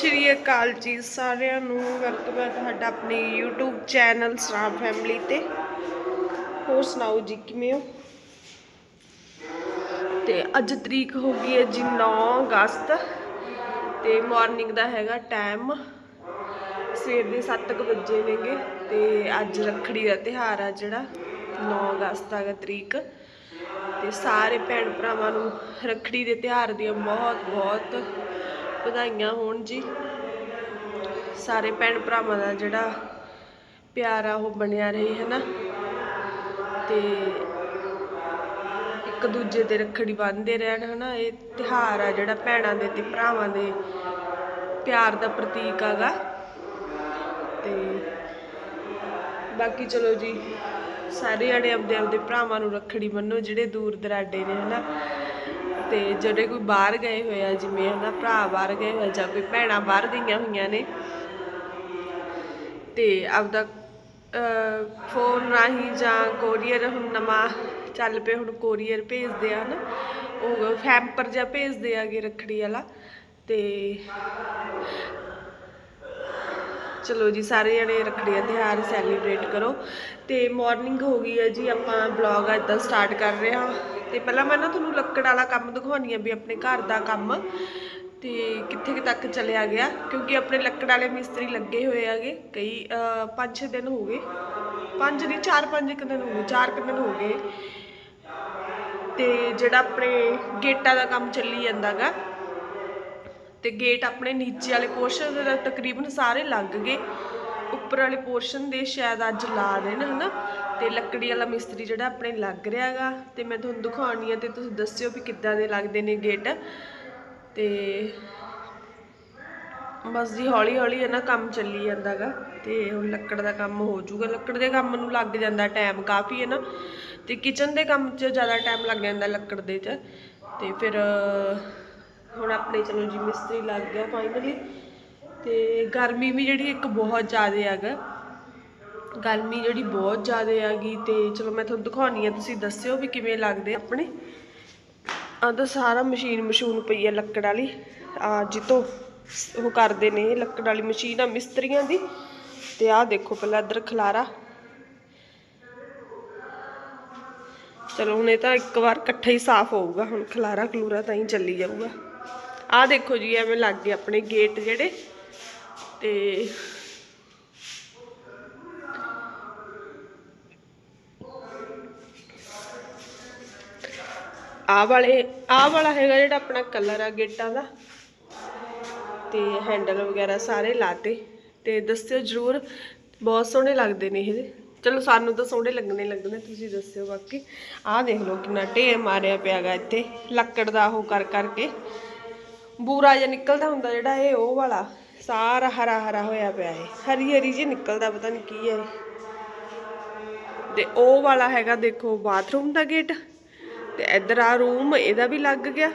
ਸਤਿ ਸ਼੍ਰੀ ਅਕਾਲ ਜੀ ਸਾਰਿਆਂ ਨੂੰ ਵੈਲਕਮ ਹੈ ਤੁਹਾਡਾ ਆਪਣੇ YouTube ਚੈਨਲ ਸਰਾਮ ਫੈਮਿਲੀ ਤੇ। ਹੋਰ ਸੁਣਾਓ ਜੀ, ਕਿਵੇਂ ਹੋ? ਤੇ ਅੱਜ ਤਰੀਕ ਹੋ ਗਈ ਹੈ ਜੀ 9 ਅਗਸਤ ਤੇ ਮਾਰਨਿੰਗ ਦਾ ਹੈਗਾ ਟਾਈਮ ਸਵੇਰ ਦੇ 7:00 ਵਜੇ ਨੇਗੇ ਤੇ ਅੱਜ ਰੱਖੜੀ ਦਾ ਤਿਹਾਰ ਆ ਜਿਹੜਾ 9 ਅਗਸਤ ਦਾ ਤਰੀਕ। ਤੇ ਸਾਰੇ ਭੈਣ ਭਰਾਵਾਂ ਨੂੰ ਰੱਖੜੀ ਦੇ ਤਿਹਾਰ ਦੀਆਂ ਬਹੁਤ ਬਹੁਤ ਵਧਾਈਆਂ ਹੋਣ ਜੀ। ਸਾਰੇ ਭੈਣ ਭਰਾਵਾਂ ਦਾ ਜਿਹੜਾ ਪਿਆਰ ਆ, ਉਹ ਬਣਿਆ ਰਹੇ ਹੈ ਨਾ ਤੇ ਇੱਕ ਦੂਜੇ ਤੇ ਰੱਖੜੀ ਬੰਨ੍ਹਦੇ ਰਹਿਣ, ਹਨਾ? ਇਹ ਤਿਹਾਰ ਆ ਜਿਹੜਾ ਭੈਣਾਂ ਦੇ ਤੇ ਭਰਾਵਾਂ ਦੇ ਪਿਆਰ ਦਾ ਪ੍ਰਤੀਕ ਹੈਗਾ ਤੇ ਬਾਕੀ ਚਲੋ ਜੀ, ਸਾਰੇ ਜਣੇ ਆਪਦੇ ਆਪਦੇ ਭਰਾਵਾਂ ਨੂੰ ਰੱਖੜੀ ਬੰਨੋ ਜਿਹੜੇ ਦੂਰ ਦਰਾਡੇ ਨੇ, ਹਨਾ? ਤੇ ਜਿਹੜੇ ਕੋਈ ਬਾਹਰ ਗਏ ਹੋਏ ਆ, ਜਿਵੇਂ ਹਨਾ ਭਰਾ ਬਾਹਰ ਗਏ ਹੋਏ ਜਾਂ ਕੋਈ ਭੈਣਾਂ ਬਾਹਰ ਗਈਆਂ ਹੋਈਆਂ ਨੇ, ਤੇ ਆਪਦਾ ਫੋਨ ਰਾਹੀਂ ਜਾਂ ਕੋਰੀਅਰ ਹੁਣ ਨਵਾਂ ਚੱਲ ਪਏ ਹੁਣ ਕੋਰੀਅਰ ਭੇਜਦੇ ਆ ਨਾ ਉਹ ਫੈਂਪਰ ਜਾਂ ਭੇਜਦੇ ਆਗੇ ਰੱਖੜੀ ਵਾਲਾ, ਤੇ ਚਲੋ ਜੀ ਸਾਰੇ ਜਣੇ ਰੱਖੜੀ ਦਾ ਤਿਉਹਾਰ ਸੈਲੀਬ੍ਰੇਟ ਕਰੋ, ਤੇ ਮਾਰਨਿੰਗ ਹੋ ਗਈ ਹੈ ਜੀ, ਆਪਾਂ ਬਲੌਗ ਅੱਜ ਦਾ ਸਟਾਰਟ ਕਰ ਰਹੇ ਹਾਂ। ਤੇ ਪਹਿਲਾਂ ਮੈਂ ਨਾ ਤੁਹਾਨੂੰ ਲੱਕੜ ਵਾਲਾ ਕੰਮ ਦਿਖਾਉਣੀ ਆ ਵੀ ਆਪਣੇ ਘਰ ਦਾ ਕੰਮ। ਤੇ ਕਿੱਥੇ ਕਿ ਤੱਕ ਚਲਿਆ ਗਿਆ, ਕਿਉਂਕਿ ਆਪਣੇ ਲੱਕੜ ਵਾਲੇ ਮਿਸਤਰੀ ਲੱਗੇ ਹੋਏ ਆਗੇ ਕਈ 5-6 ਦਿਨ ਹੋ ਗਏ। 5 ਨਹੀਂ 4-5 ਕੁ ਦਿਨ ਹੋ ਗਏ 4 ਕੁ ਦਿਨ ਹੋ ਗਏ। ਤੇ ਜਿਹੜਾ ਆਪਣੇ ਗੇਟਾਂ ਦਾ ਕੰਮ ਚੱਲੀ ਜਾਂਦਾਗਾ ਤੇ ਗੇਟ ਆਪਣੇ ਨੀਚੇ ਵਾਲੇ ਪੋਰਸ਼ਨ ਦੇ ਤਕਰੀਬਨ ਸਾਰੇ ਲੱਗ ਗਏ। ਉੱਪਰ ਵਾਲੇ ਪੋਰਸ਼ਨ ਦੇ ਸ਼ਾਇਦ ਅੱਜ ਲਾ ਦੇਣ, ਹਨਾ? ਤੇ ਲੱਕੜੀ ਵਾਲਾ ਮਿਸਤਰੀ ਜਿਹੜਾ ਆਪਣੇ ਲੱਗ ਰਿਹਾ ਹੈਗਾ ਤੇ ਮੈਂ ਤੁਹਾਨੂੰ ਦਿਖਾਉਣੀ ਆ ਤੇ ਤੁਸੀਂ ਦੱਸਿਓ ਵੀ ਕਿੱਦਾਂ ਦੇ ਲੱਗਦੇ ਨੇ ਗੇਟ। ਤੇ ਬਸ ਜੀ ਹੌਲੀ ਹੌਲੀ ਨਾ ਕੰਮ ਚੱਲੀ ਜਾਂਦਾਗਾ ਤੇ ਹੁਣ ਲੱਕੜ ਦਾ ਕੰਮ ਹੋ ਜਾਊਗਾ। ਲੱਕੜ ਦੇ ਕੰਮ ਨੂੰ ਲੱਗ ਜਾਂਦਾ ਟਾਈਮ ਕਾਫੀ ਹੈ ਨਾ। ਤੇ ਕਿਚਨ ਦੇ ਕੰਮ 'ਚ ਜ਼ਿਆਦਾ ਟਾਈਮ ਲੱਗ ਜਾਂਦਾ ਲੱਕੜ ਦੇ 'ਚ। ਤੇ ਫਿਰ, ਹੁਣ ਆਪਣੇ ਚਲੋ ਜੀ ਮਿਸਤਰੀ ਲੱਗ ਗਿਆ ਫਾਈਨਲੀ ਤੇ ਗਰਮੀ ਵੀ ਜਿਹੜੀ ਇੱਕ ਬਹੁਤ ਜ਼ਿਆਦਾ ਹੈਗਾ। ਗਰਮੀ ਜਿਹੜੀ ਬਹੁਤ ਜ਼ਿਆਦਾ ਹੈਗੀ ਤੇ ਚਲੋ ਮੈਂ ਤੁਹਾਨੂੰ ਦਿਖਾਉਣੀ ਆ, ਤੁਸੀਂ ਦੱਸਿਓ ਵੀ ਕਿਵੇਂ ਲੱਗਦੇ ਆਪਣੇ। ਆਹ ਤਾਂ ਸਾਰਾ ਮਸ਼ੀਨ ਮਸ਼ੂਨ ਪਈ ਆ ਲੱਕੜ ਵਾਲੀ। ਆ ਜਿੱਤੋਂ ਉਹ ਕਰਦੇ ਨੇ ਲੱਕੜ ਵਾਲੀ ਮਸ਼ੀਨ ਆ ਮਿਸਤਰੀਆਂ ਦੀ। ਤੇ ਆਹ ਦੇਖੋ ਪਹਿਲਾਂ ਇੱਧਰ ਖਲਾਰਾ। ਚਲੋ ਹੁਣ ਇਹ ਤਾਂ ਇੱਕ ਵਾਰ ਇਕੱਠਾ ਹੀ ਸਾਫ਼ ਹੋਊਗਾ, ਹੁਣ ਖਲਾਰਾ ਖਲੂਰਾ ਤਾਂ ਹੀ ਚੱਲੀ ਜਾਊਗਾ। ਆਹ ਦੇਖੋ ਜੀ, ਐਵੇਂ ਲੱਗ ਗਏ ਆਪਣੇ ਗੇਟ ਜਿਹੜੇ। ਤੇ ਆਹ ਵਾਲੇ ਆਹ ਵਾਲਾ ਹੈਗਾ ਜਿਹੜਾ ਆਪਣਾ ਕਲਰ ਆ ਗੇਟਾਂ ਦਾ। ਤੇ ਹੈਂਡਲ ਵਗੈਰਾ ਸਾਰੇ ਲਾਤੇ। ਤੇ ਦੱਸਿਓ ਜਰੂਰ, ਬਹੁਤ ਸੋਹਣੇ ਲੱਗਦੇ ਨੇ ਇਹ। ਚਲੋ ਸਾਨੂੰ ਤਾਂ ਸੋਹਣੇ ਲੱਗਣੇ ਲੱਗਣੇ, ਤੁਸੀਂ ਦੱਸਿਓ ਬਾਕੀ। ਆਹ ਦੇਖ ਲਓ ਕਿੰਨਾ ਢੇਰ ਮਾਰਿਆ ਪਿਆਗਾ ਇੱਥੇ। ਲੱਕੜ ਦਾ ਉਹ ਕਰ ਕਰਕੇ। ਬੂਰਾ ਜਿਹਾ ਨਿਕਲਦਾ ਹੁੰਦਾ ਜਿਹੜਾ ਇਹ, ਉਹ ਵਾਲਾ। ਸਾਰਾ ਹਰਾ ਹਰਾ ਹੋਇਆ ਪਿਆ ਇਹ। ਹਰੀ ਹਰੀ ਜੀ ਨਿਕਲਦਾ, ਪਤਾ ਨਹੀਂ ਕੀ ਹੈ ਇਹ। ਤੇ ਉਹ ਵਾਲਾ ਹੈਗਾ, ਦੇਖੋ, ਬਾਥਰੂਮ ਦਾ ਗੇਟ। ਤੇ ਇੱਧਰ ਆ ਰੂਮ ਇਹਦਾ ਵੀ ਲੱਗ ਗਿਆ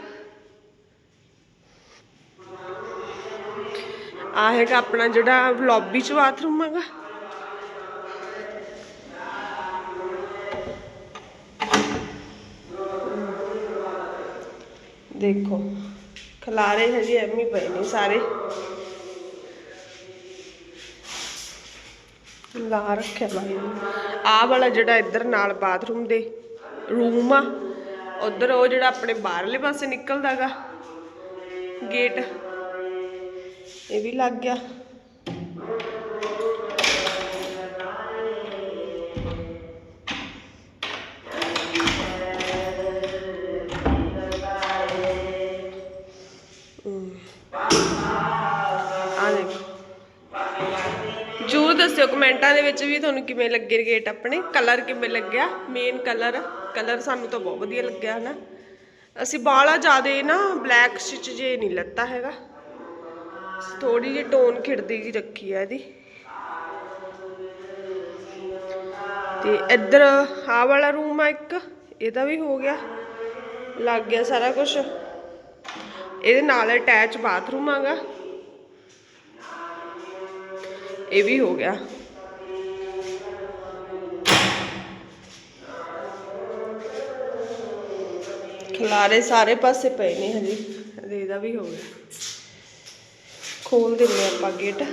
ਆ ਹੈਗਾ ਆਪਣਾ ਜਿਹੜਾ ਲੌਬੀ ਚ ਬਾਥਰੂਮ ਹੈਗਾ ਦੇਖੋ ਖਲਾਰੇ ਹਜੇ ਐਵੇਂ ਹੀ ਪਏ ਨੇ ਸਾਰੇ ਲਾ ਰੱਖਿਆ ਬਾਈ ਆਹ ਵਾਲਾ ਜਿਹੜਾ ਇੱਧਰ ਨਾਲ ਬਾਥਰੂਮ ਦੇ ਰੂਮ ਆ ਉਧਰ ਉਹ ਜਿਹੜਾ ਆਪਣੇ ਬਾਹਰਲੇ ਪਾਸੇ ਨਿਕਲਦਾਗਾ ਗੇਟ ਇਹ ਵੀ ਲੱਗ ਗਿਆ। ਜਰੂਰ ਦੱਸਿਓ ਕਮੈਂਟਾਂ ਦੇ ਵਿੱਚ ਵੀ ਤੁਹਾਨੂੰ ਕਿਵੇਂ ਲੱਗੇ ਗੇਟ ਆਪਣੇ? ਕਲਰ ਕਿਵੇਂ ਲੱਗਿਆ? ਮੇਨ ਕਲਰ ਕਲਰ ਸਾਨੂੰ ਤਾਂ ਬਹੁਤ ਵਧੀਆ ਲੱਗਿਆ, ਹਨਾ? ਅਸੀਂ ਬਾਲਾ ਜ਼ਿਆਦਾ ਨਾ ਬਲੈਕ ਸਟਿਚ ਜੇ ਨਹੀਂ ਲੱਤਾ ਹੈਗਾ। ਥੋੜੀ ਜਿਹੀ ਟੋਨ ਖਿੜਦੀ ਜੀ ਰੱਖੀ ਆ ਇਹਦੀ। ਤੇ ਇੱਧਰ ਆਹ ਵਾਲਾ ਰੂਮ ਆ ਇੱਕ ਇਹਦਾ ਵੀ ਹੋ ਗਿਆ। ਲੱਗ ਗਿਆ ਸਾਰਾ ਕੁਝ ਇਹਦੇ ਨਾਲ ਅਟੈਚ ਬਾਥਰੂਮ ਆਗਾ ਇਹ ਵੀ ਹੋ ਗਿਆ। ਖਲਾਰੇ ਸਾਰੇ ਪਾਸੇ ਪਏ ਨੇ ਹਜੇ। ਇਹਦਾ ਵੀ ਹੋ ਗਿਆ। ਖੋਲ ਦਿੰਦੇ ਆਪਾਂ ਗੇਟ।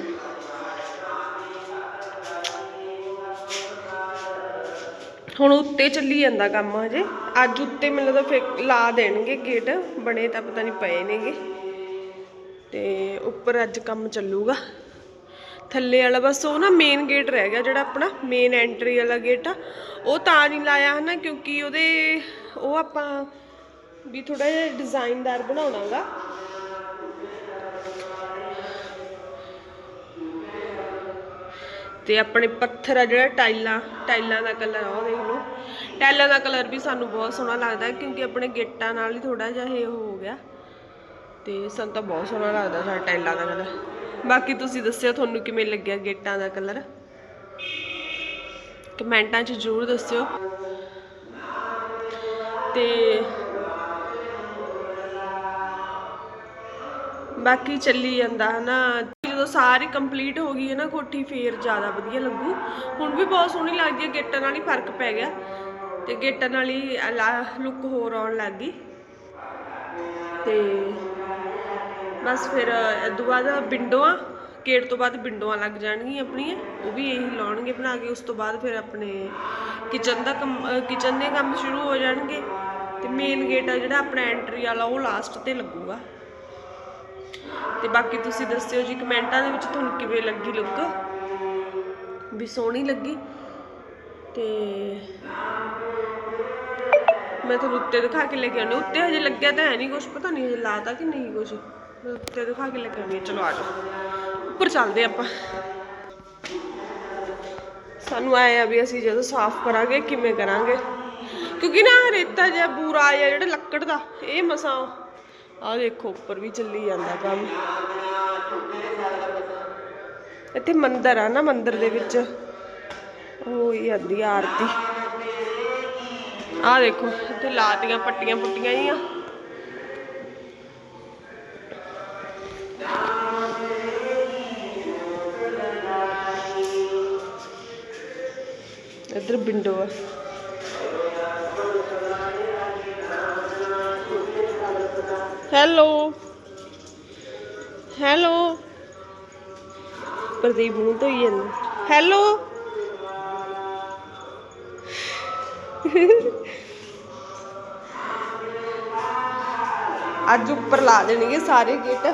ਹੁਣ ਉੱਤੇ ਚੱਲੀ ਜਾਂਦਾ ਕੰਮ ਹਜੇ। ਅੱਜ ਉੱਤੇ ਮੈਨੂੰ ਲੱਗਦਾ ਫਿਰ ਲਾ ਦੇਣਗੇ ਗੇਟ। ਬਣੇ ਤਾਂ ਪਤਾ ਨਹੀਂ ਪਏ ਨੇਗੇ। ਤੇ ਉੱਪਰ ਅੱਜ ਕੰਮ ਚੱਲੂਗਾ। ਥੱਲੇ ਵਾਲਾ, ਬਸ ਉਹ ਨਾ ਮੇਨ ਗੇਟ ਰਹਿ ਗਿਆ ਜਿਹੜਾ ਆਪਣਾ ਮੇਨ ਐਂਟਰੀ ਵਾਲਾ ਗੇਟ ਆ। ਉਹ ਤਾਂ ਨਹੀਂ ਲਾਇਆ ਹਨਾ, ਕਿਉਂਕਿ ਉਹਦੇ, ਉਹ ਆਪਾਂ ਵੀ ਥੋੜਾ ਜਿਹਾ ਡਿਜ਼ਾਈਨਦਾਰ ਬਣਾਉਣਾਗਾ। ਤੇ ਆਪਣੇ ਪੱਥਰ ਆ ਜਿਹੜਾ ਟਾਈਲਾਂ ਟਾਈਲਾਂ ਦਾ ਕਲਰ ਆ ਉਹ ਦੇਖ ਲਓ। ਟਾਈਲਾਂ ਦਾ ਕਲਰ ਵੀ ਸਾਨੂੰ ਬਹੁਤ ਸੋਹਣਾ ਲੱਗਦਾ, ਕਿਉਂਕਿ ਆਪਣੇ ਗੇਟਾਂ ਨਾਲ ਹੀ ਥੋੜਾ ਜਿਹਾ ਇਹ ਹੋ ਗਿਆ। ਤੇ ਸਾਨੂੰ ਤਾਂ ਬਹੁਤ ਸੋਹਣਾ ਲੱਗਦਾ ਸਾਡਾ ਟਾਈਲਾਂ ਦਾ ਕਲਰ ਬਾਕੀ ਤੁਸੀਂ ਦੱਸਿਓ ਤੁਹਾਨੂੰ ਕਿਵੇਂ ਲੱਗਿਆ ਗੇਟਾਂ ਦਾ ਕਲਰ? ਕਮੈਂਟਾਂ 'ਚ ਜ਼ਰੂਰ ਦੱਸਿਓ। ਤੇ ਬਾਕੀ ਚੱਲੀ ਜਾਂਦਾ ਹਨਾ। ਜਦੋਂ ਸਾਰੀ ਕੰਪਲੀਟ ਹੋ ਗਈ ਹੈ ਨਾ ਕੋਠੀ, ਫੇਰ ਜ਼ਿਆਦਾ ਵਧੀਆ ਲੱਗੂ। ਹੁਣ ਵੀ ਬਹੁਤ ਸੋਹਣੀ ਲੱਗਦੀ ਹੈ, ਗੇਟਾਂ ਨਾਲ ਹੀ ਫ਼ਰਕ ਪੈ ਗਿਆ। ਤੇ ਗੇਟਾਂ ਨਾਲ ਹੀ ਲੁੱਕ ਹੋਰ ਆਉਣ ਲੱਗ ਗਈ। ਤੇ ਬਸ ਫਿਰ ਤੋਂ ਬਾਅਦ ਵਿੰਡੋਆਂ, ਗੇਟ ਤੋਂ ਬਾਅਦ ਵਿੰਡੋਆਂ ਲੱਗ ਜਾਣਗੀਆਂ ਆਪਣੀਆਂ, ਉਹ ਵੀ ਇਹੀ ਲਾਉਣਗੇ ਬਣਾ ਕੇ, ਉਸ ਤੋਂ ਬਾਅਦ ਫਿਰ ਆਪਣੇ ਕਿਚਨ ਦਾ ਕੰਮ ਕਿਚਨ ਦੇ ਕੰਮ ਸ਼ੁਰੂ ਹੋ ਜਾਣਗੇ ਤੇ ਮੇਨ ਗੇਟ ਆ ਜਿਹੜਾ ਆਪਣਾ ਐਂਟਰੀ ਵਾਲਾ, ਉਹ ਲਾਸਟ ਤੇ ਲੱਗੂਗਾ। ਤੇ ਬਾਕੀ ਤੁਸੀਂ ਦੱਸਿਓ ਜੀ ਕਮੈਂਟਾਂ ਦੇ ਵਿੱਚ ਤੁਹਾਨੂੰ ਕਿਵੇਂ ਲੱਗੀ ਲੁੱਕ ਵੀ ਸੋਹਣੀ ਲੱਗੀ? ਤੇ ਮੈਂ ਤੁਹਾਨੂੰ ਉੱਤੇ ਦਿਖਾ ਕੇ ਲੈ ਕੇ ਆਉਂਦੀ ਉੱਤੇ ਹਜੇ ਲੱਗਿਆ ਤਾਂ ਹੈ ਨਹੀਂ ਕੁਝ ਪਤਾ ਨਹੀਂ ਹਜੇ ਲਾਤਾ ਕਿ ਨਹੀਂ ਕੁਝ ਮੈਂ ਉੱਤੇ ਦਿਖਾ ਕੇ ਲੈ ਕੇ ਹਾਂ। ਚਲੋ ਆ ਜਾਓ। ਉੱਪਰ ਚੱਲਦੇ ਆਪਾਂ। ਸਾਨੂੰ ਆਏ ਵੀ ਅਸੀਂ ਜਦੋਂ ਸਾਫ਼ ਕਰਾਂਗੇ, ਕਿਵੇਂ ਕਰਾਂਗੇ? ਕਿਉਂਕਿ ਨਾ ਰੇਤਾ ਜਿਹਾ ਬੂਰਾ ਆ ਜਿਹੜਾ ਲੱਕੜ ਦਾ, ਇਹ ਮਸਾ ਆਹ ਦੇਖੋ, ਉੱਪਰ ਵੀ ਚੱਲੀ ਜਾਂਦਾ ਕੰਮ। ਇੱਥੇ ਮੰਦਿਰ ਆ ਨਾ, ਮੰਦਿਰ ਦੇ ਵਿੱਚ। ਹੋਈ ਜਾਂਦੀ ਆ ਆਰਤੀ। ਆਹ ਦੇਖੋ, ਇੱਥੇ ਲਾਤੀਆਂ ਪੱਟੀਆਂ ਪੁੱਟੀਆਂ ਜੀਆਂ। ਇੱਧਰ ਵਿੰਡੋ ਆ। ਹੈਲੋ। ਹੈਲੋ। ਪ੍ਰਦੀਪ ਨੂੰ ਧੋਈ ਜਾਂਦਾ। ਹੈਲੋ। ਅੱਜ ਉੱਪਰ ਲਾ ਦੇਣਗੇ ਸਾਰੇ ਗੇਟ।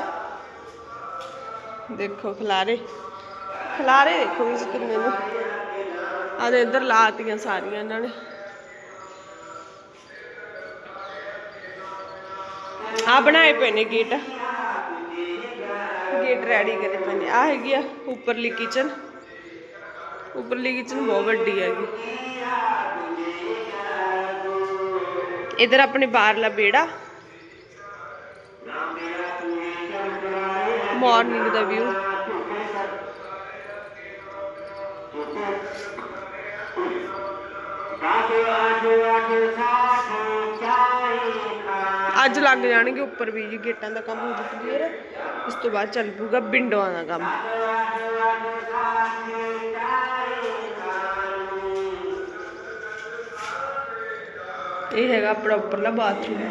ਦੇਖੋ ਖਲਾਰੇ। ਖਲਾਰੇ ਦੇਖੋ ਇਸ ਕਿੰਨੇ ਨੇ। ਆਦੇ ਇੱਧਰ ਲਾਤੀਆਂ ਸਾਰੀਆਂ ਇਹਨਾਂ ਨੇ। ਆ ਬਣਾਏ ਪਏ ਨੇ ਗੇਟ ਗੇਟ ਰੈਡੀ ਕਰੇ ਪਏ ਨੇ। ਆ ਹੈਗੀ ਆ ਉੱਪਰਲੀ ਕਿਚਨ ਉੱਪਰਲੀ ਕਿਚਨ ਬਹੁਤ ਵੱਡੀ ਹੈਗੀ। ਇਧਰ ਆਪਣੇ ਬਾਹਰਲਾ ਵਿਹੜਾ। ਮਾਰਨਿੰਗ ਦਾ ਵਿਊ ਅੱਜ ਲੱਗ ਜਾਣਗੇ ਉੱਪਰ ਵੀ ਜੀ, ਗੇਟਾਂ ਦਾ ਕੰਮ ਹੋ ਜੂ ਕਲੀਅਰ ਇਸ ਤੋਂ ਬਾਅਦ ਚੱਲ ਪੂਗਾ ਵਿੰਡੋਆਂ ਦਾ ਕੰਮ। ਇਹ ਹੈਗਾ ਆਪਣਾ ਉੱਪਰਲਾ ਬਾਥਰੂਮ।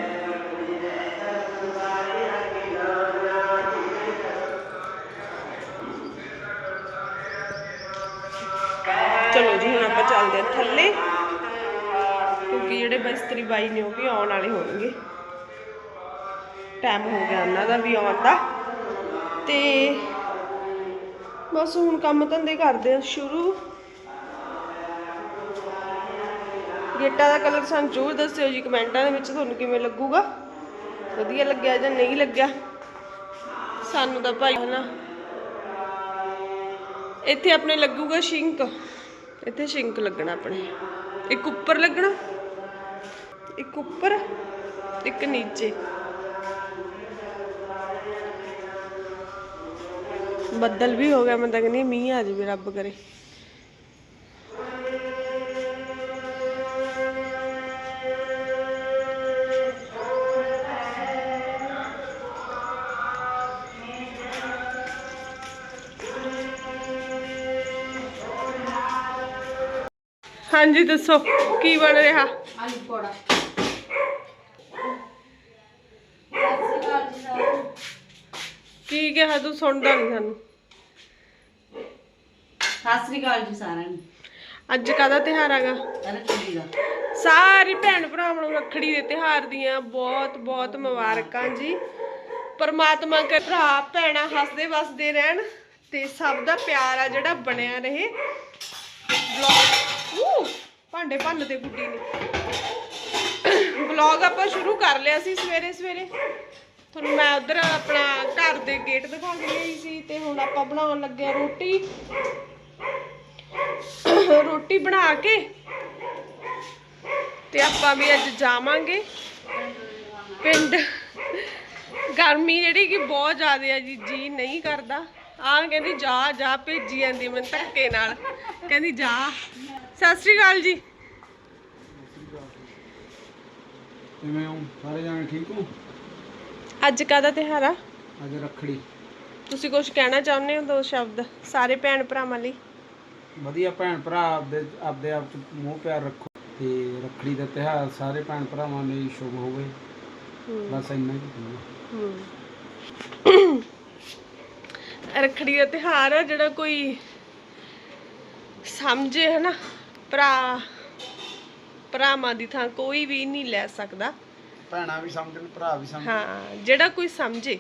ਚਲੋ ਜੀ, ਹੁਣ ਆਪਾਂ ਚੱਲਦੇ ਆ ਥੱਲੇ। ਜਿਹੜੇ ਮਿਸਤਰੀ ਬਾਈ ਨੇ ਉਹ ਵੀ ਆਉਣ ਵਾਲੇ ਹੋਣਗੇ। ਟਾਈਮ ਹੋ ਗਿਆ ਉਹਨਾਂ ਦਾ ਵੀ ਆਉਣ ਦਾ। ਤੇ ਬਸ ਹੁਣ ਕੰਮ ਧੰਦੇ ਕਰਦੇ ਆ ਸ਼ੁਰੂ। ਗੇਟਾਂ ਦਾ ਕਲਰ ਸਾਨੂੰ ਜ਼ਰੂਰ ਦੱਸਿਓ ਜੀ, ਕਮੈਂਟਾਂ ਦੇ ਵਿੱਚ ਤੁਹਾਨੂੰ ਕਿਵੇਂ ਲੱਗੂਗਾ। ਵਧੀਆ ਲੱਗਿਆ ਜਾਂ ਨਹੀਂ ਲੱਗਿਆ? ਸਾਨੂੰ ਤਾਂ ਭਾਈ ਹਨਾ ਇੱਥੇ ਆਪਣੇ ਲੱਗੂਗਾ ਸ਼ਿੰਕ। ਇੱਥੇ ਸ਼ਿੰਕ ਲੱਗਣਾ ਆਪਣੇ। ਇੱਕ ਉੱਪਰ ਲੱਗਣਾ। ਇੱਕ ਉੱਪਰ ਇੱਕ ਨੀਚੇ ਬੱਦਲ ਵੀ ਹੋ ਗਿਆ ਮੈਂ ਤਾਂ ਕਹਿੰਦੀ ਹਾਂ ਮੀਂਹ ਆ ਜਾਵੇ ਰੱਬ ਕਰੇ ਹਾਂਜੀ ਦੱਸੋ ਕੀ ਬਣ ਕੀ ਕਿਹਾ ਤੂੰ? ਸੁਣਦਾ ਨਹੀਂ ਸਾਨੂੰ। ਸਤਿ ਸ੍ਰੀ ਅਕਾਲ ਜੀ ਸਾਰਿਆਂ ਨੂੰ। ਅੱਜ ਕਾਹਦਾ ਤਿਉਹਾਰ ਹੈਗਾ? ਰੱਖੜੀ ਦਾ। ਸਾਰੇ ਭੈਣ ਭਰਾਵਾਂ ਨੂੰ ਰੱਖੜੀ ਦੇ ਤਿਉਹਾਰ ਦੀਆਂ ਬਹੁਤ ਬਹੁਤ ਮੁਬਾਰਕਾਂ ਜੀ। ਪਰਮਾਤਮਾ ਕੇ ਭਰਾ ਭੈਣਾਂ ਹੱਸਦੇ ਵਸਦੇ ਰਹਿਣ ਤੇ ਸਭ ਦਾ ਪਿਆਰ ਆ ਜਿਹੜਾ ਬਣਿਆ ਰਹੇ। ਵਲੌਗ ਊ ਭਾਂਡੇ ਭੰਨ ਤੇ ਗੁੱਡੀ ਨੇ। ਵਲੌਗ ਆਪਾਂ ਸ਼ੁਰੂ ਕਰ ਲਿਆ ਸੀ ਸਵੇਰੇ ਸਵੇਰੇ ਤੁਹਾਨੂੰ ਮੈਂ ਉਧਰ ਆਪਣਾ ਘਰ ਦੇ ਗੇਟ ਦਿਖਾ ਕੇ ਲਈ ਸੀ ਤੇ ਹੁਣ ਆਪਾਂ ਬਣਾਉਣ ਲੱਗੇ ਆ ਰੋਟੀ। ਰੋਟੀ ਬਣਾ ਕੇ ਤੇ ਆਪਾਂ ਵੀ ਅੱਜ ਜਾਵਾਂਗੇ। ਪਿੰਡ। ਗਰਮੀ ਜਿਹੜੀ ਕਿ ਬਹੁਤ ਜ਼ਿਆਦਾ ਆ ਜੀ ਜੀ ਨਹੀਂ ਕਰਦਾ। ਆ ਕਹਿੰਦੀ ਜਾ ਜਾ ਭੇਜੀ ਜਾਂਦੀ ਮੈਨੂੰ ਧੱਕੇ ਨਾਲ। ਕਹਿੰਦੀ ਜਾ। ਸਤਿ ਸ੍ਰੀ ਅਕਾਲ ਜੀ। ਕਿਵੇਂ ਹੋ? ਸਾਰੇ ਜਾਣੇ ਠੀਕ ਹੋ? ਅੱਜ ਕਾਹਦਾ ਤਿਉਹਾਰ ਆ? ਅੱਜ ਰੱਖੜੀ। ਤੁਸੀਂ ਕੁਝ ਕਹਿਣਾ ਚਾਹੁੰਦੇ ਹੋ ਦੋ ਸ਼ਬਦ ਸਾਰੇ ਭੈਣ ਭਰਾਵਾਂ ਲਈ? ਵਧੀਆ ਭੈਣ ਭਰਾ ਆਪਦੇ ਆਪਦੇ ਆਪ ਚ ਮੋਹ ਪਿਆਰ ਰੱਖੋ ਤੇ ਰੱਖੜੀ ਦਾ ਤਿਉਹਾਰ ਸਾਰੇ ਭੈਣ ਭਰਾਵਾਂ ਲਈ ਸ਼ੁਭ ਹੋਵੇ। ਬਸ ਇੰਨਾ ਹੀ ਕਹਿਣਾ। ਰੱਖੜੀ ਦਾ ਤਿਉਹਾਰ ਆ ਜਿਹੜਾ ਕੋਈ ਸਮਝੇ ਹਨਾ ਭਰਾ ਭਰਾਵਾਂ ਦੀ ਥਾਂ ਕੋਈ ਵੀ ਨਹੀਂ ਲੈ ਸਕਦਾ। ਭੈਣਾਂ ਵੀ ਸਮਝਣ, ਭਰਾ ਵੀ ਸਮਝਣ। ਹਾਂ, ਜਿਹੜਾ ਕੋਈ ਸਮਝੇ,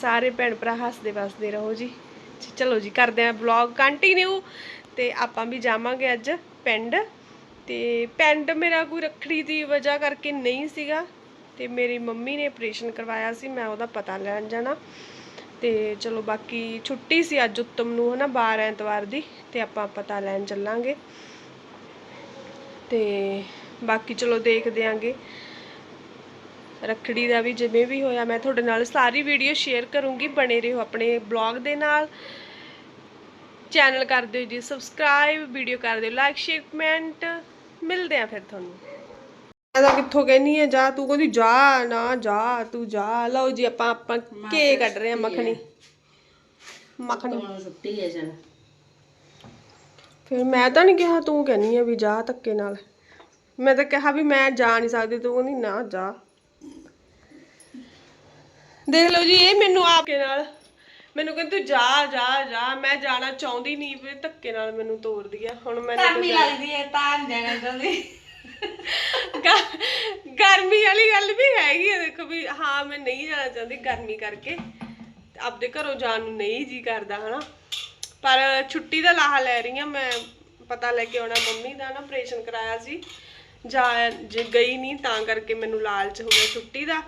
ਸਾਰੇ ਭੈਣ ਭਰਾ ਹੱਸਦੇ ਵਸਦੇ ਰਹੋ ਜੀ। ਚਲੋ ਜੀ, ਕਰਦੇ ਆਂ ਵਲੌਗ ਕੰਟੀਨਿਊ ਤੇ ਆਪਾਂ ਵੀ ਜਾਵਾਂਗੇ ਅੱਜ ਪਿੰਡ। ਤੇ ਪਿੰਡ ਮੇਰਾ ਕੋਈ ਰੱਖੜੀ ਦੀ ਵਜ੍ਹਾ ਕਰਕੇ ਨਹੀਂ ਸੀਗਾ। ਤੇ ਮੇਰੀ ਮੰਮੀ ਨੇ ਆਪਰੇਸ਼ਨ ਕਰਵਾਇਆ ਸੀ, ਮੈਂ ਉਹਦਾ ਪਤਾ ਲੈਣ ਜਾਣਾ। ਤੇ ਚਲੋ ਬਾਕੀ ਛੁੱਟੀ ਸੀ ਅੱਜ ਉੱਤਮ ਨੂੰ, ਹਨਾ 12 ਐਤਵਾਰ ਦੀ। ਤੇ ਆਪਾਂ ਪਤਾ ਲੈਣ ਚੱਲਾਂਗੇ। ਤੇ ਬਾਕੀ ਚਲੋ ਦੇਖਦੇ ਆਂਗੇ। ਰੱਖੜੀ ਦਾ ਵੀ ਜਿਵੇਂ ਵੀ ਹੋਇਆ ਮੈਂ ਤੁਹਾਡੇ ਨਾਲ ਸਾਰੀ ਵੀਡੀਓ ਸ਼ੇਅਰ ਕਰੂੰਗੀ ਬਣੇ ਰਹੋ ਆਪਣੇ ਬਲੌਗ ਦੇ ਨਾਲ। ਚੈਨਲ ਕਰ ਦਿਓ ਜੀ ਸਬਸਕ੍ਰਾਈਬ ਵੀਡੀਓ ਕਰ ਦਿਓ ਲਾਈਕ ਸ਼ੇਅਰ ਕਮੈਂਟ ਮਿਲਦੇ ਆ ਫਿਰ ਤੁਹਾਨੂੰ। ਮੈਂ ਤਾਂ ਕਿੱਥੋਂ ਕਹਿਨੀ ਹੈ ਜਾ ਤੂੰ ਕਹਿੰਦੀ ਜਾ ਨਾ ਜਾ ਤੂੰ ਜਾ। ਲਓ ਜੀ ਆਪਾਂ ਆਪਾਂ ਕੇ ਕੱਢ ਰਹੇ ਆ ਮੱਖਣੀ। ਮੱਖਣੀ। ਹੈ ਫਿਰ ਮੈਂ ਤਾਂ ਨਹੀਂ ਕਿਹਾ ਤੂੰ ਕਹਿਨੀ ਆ ਵੀ ਜਾ ਧੱਕੇ ਨਾਲ। ਮੈਂ ਤਾਂ ਕਿਹਾ ਵੀ ਮੈਂ ਜਾ ਨਹੀਂ ਸਕਦੀ ਤੂੰ ਕਹਿੰਦੀ ਨਾ ਜਾ। ਦੇਖ ਲਓ ਜੀ ਇਹ ਮੈਨੂੰ ਆਪਕੇ ਨਾਲ। ਮੈਨੂੰ ਕਹਿੰਦੀ ਤੂੰ ਜਾ ਜਾ ਜਾ। ਮੈਂ ਜਾਣਾ ਚਾਹੁੰਦੀ ਨਹੀਂ ਵੀ ਧੱਕੇ ਨਾਲ ਮੈਨੂੰ ਤੋਰਦੀ ਆ। ਹੁਣ ਮੈਂ ਗਰਮੀ ਲੱਗਦੀ ਹੈ ਤਾਂ ਜਾਣਾ ਚਾਹੁੰਦੀ। ਗਰਮੀ ਵਾਲੀ ਗੱਲ ਵੀ ਹੈਗੀ ਆ ਦੇਖੋ ਵੀ ਹਾਂ ਮੈਂ ਨਹੀਂ ਜਾਣਾ ਚਾਹੁੰਦੀ ਗਰਮੀ ਕਰਕੇ। ਆਪਦੇ ਘਰੋਂ ਜਾਣ ਨੂੰ ਨਹੀਂ ਜੀ ਕਰਦਾ ਹਨਾ। ਪਰ ਛੁੱਟੀ ਦਾ ਲਾਹਾ ਲੈ ਰਹੀ ਆ ਮੈਂ ਪਤਾ ਲੈ ਕੇ ਆਉਣਾ। ਮੰਮੀ ਦਾ ਨਾ ਆਪਰੇਸ਼ਨ ਕਰਾਇਆ ਸੀ। ਜਾ ਜੇ ਗਈ ਨਹੀਂ ਤਾਂ ਕਰਕੇ ਮੈਨੂੰ ਲਾਲਚ ਹੋ ਗਿਆ ਛੁੱਟੀ ਦਾ।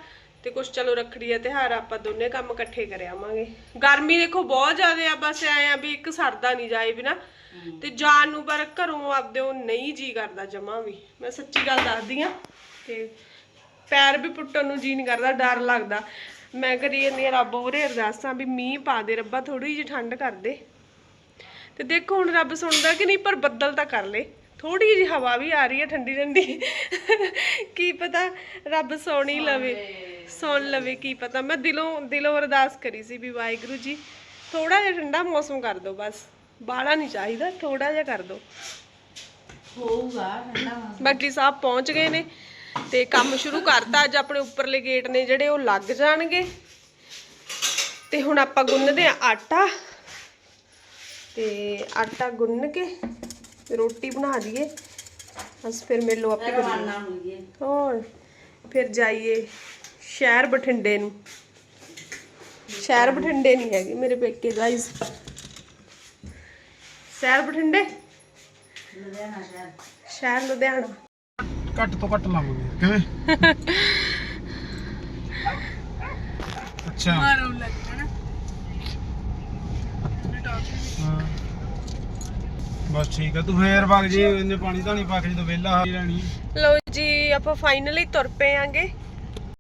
ਤੇ ਕੁਛ ਚਲੋ ਰੱਖੜੀ ਦਾ ਤਿਉਹਾਰ ਆਪਾਂ ਦੋਨੇ ਕੰਮ ਇਕੱਠੇ ਕਰ ਆਵਾਂਗੇ। ਗਰਮੀ ਦੇਖੋ ਬਹੁਤ ਜ਼ਿਆਦਾ ਆ, ਬਸ ਐ ਆ ਵੀ ਇੱਕ ਸਰਦਾ ਨਹੀਂ ਜਾਏ ਬਿਨਾ। ਤੇ ਜਾਣ ਨੂੰ ਪਰ ਘਰੋਂ ਆਪਦੇ ਉਹ ਨਹੀਂ ਜੀ ਕਰਦਾ ਜਮਾ ਵੀ। ਮੈਂ ਸੱਚੀ ਗੱਲ ਦੱਸਦੀ ਆ ਤੇ ਪੈਰ ਵੀ ਪੁੱਟਣ ਨੂੰ ਜੀ ਨਹੀਂ ਕਰਦਾ, ਡਰ ਲੱਗਦਾ। ਮੈਂ ਕਰੀ ਜਾਂਦੀ ਆ ਰੱਬ ਉਰੇ ਅਰਦਾਸਾਂ ਵੀ ਮੀਂਹ ਪਾ ਦੇ, ਰੱਬਾ ਥੋੜੀ ਜਿਹੀ ਠੰਡ ਕਰ ਦੇ। ਤੇ ਦੇਖੋ ਹੁਣ ਰੱਬ ਸੁਣਦਾ ਕਿ ਨਹੀਂ, ਪਰ ਬੱਦਲ ਤਾਂ ਕਰ ਲੇ। ਥੋੜੀ ਜਿਹੀ ਹਵਾ ਵੀ ਆ ਰਹੀ ਹੈ ਠੰਡੀ ਠੰਡੀ ਕੀ ਪਤਾ ਰੱਬ ਸੁਣ ਲਵੇ। ਸੁਣ ਲਵੇ ਕੀ ਪਤਾ। ਮੈਂ ਦਿਲੋਂ ਦਿਲੋਂ ਅਰਦਾਸ ਕਰੀ ਸੀ ਵੀ ਵਾਹਿਗੁਰੂ ਜੀ ਥੋੜਾ ਜਿਹਾ ਠੰਡਾ ਮੌਸਮ ਕਰ ਦਿਓ ਬਸ। ਬਾਹਲਾ ਨਹੀਂ ਚਾਹੀਦਾ ਥੋੜਾ ਜਿਹਾ ਕਰ ਦਿਓ। ਹੋਊਗਾ ਠੰਡਾ ਮੌਸਮ। ਬਾਕੀ ਸਾਹਿਬ ਪਹੁੰਚ ਗਏ ਨੇ ਤੇ ਕੰਮ ਸ਼ੁਰੂ ਕਰਤਾ। ਅੱਜ ਆਪਣੇ ਉੱਪਰਲੇ ਗੇਟ ਨੇ ਜਿਹੜੇ ਉਹ ਲੱਗ ਜਾਣਗੇ। ਤੇ ਹੁਣ ਆਪਾਂ ਗੁੰਨਦੇ ਆ ਆਟਾ। ਤੇ ਆਟਾ ਗੁੰਨ ਕੇ ਰੋਟੀ ਬਣਾ ਦਈਏ ਬਸ ਫਿਰ ਮੇਲੋ ਆਪੇ ਕਰੀਏ ਰਵਾਨਾ ਹੋਈਏ ਹੋਰ ਫਿਰ ਜਾਈਏ। ਸ਼ਹਿਰ ਬਠਿੰਡੇ ਨੂੰ। ਸ਼ਹਿਰ ਬਠਿੰਡੇ ਨਹੀਂ ਹੈਗੀ ਮੇਰੇ ਪੇਕੇ ਗਾਇਸ ਸ਼ਹਿਰ ਬਠਿੰਡੇ? ਲੁਧਿਆਣਾ ਸ਼ਹਿਰ ਸ਼ਹਿਰ ਲੁਧਿਆਣਾ। ਘੱਟ ਤੋਂ ਘੱਟ ਲਾਵਾਂਗੇ ਕਿਵੇਂ? ਅੱਛਾ। ਮਾਰੋ ਲੱਗਣਾ ਹਾਂ। ਬਸ ਠੀਕ ਆ। ਤੂੰ ਫੇਰ ਵਗ ਜੀ। ਇਹਨੇ ਪਾਣੀ ਧਾਣੀ ਪਾ ਕੇ ਜਦੋਂ ਵਿਹਲਾ ਲੈਣੀ ਲਓ ਜੀ ਆਪਾਂ ਫਾਈਨਲੀ ਤੁਰ ਪਏ ਆਂਗੇ।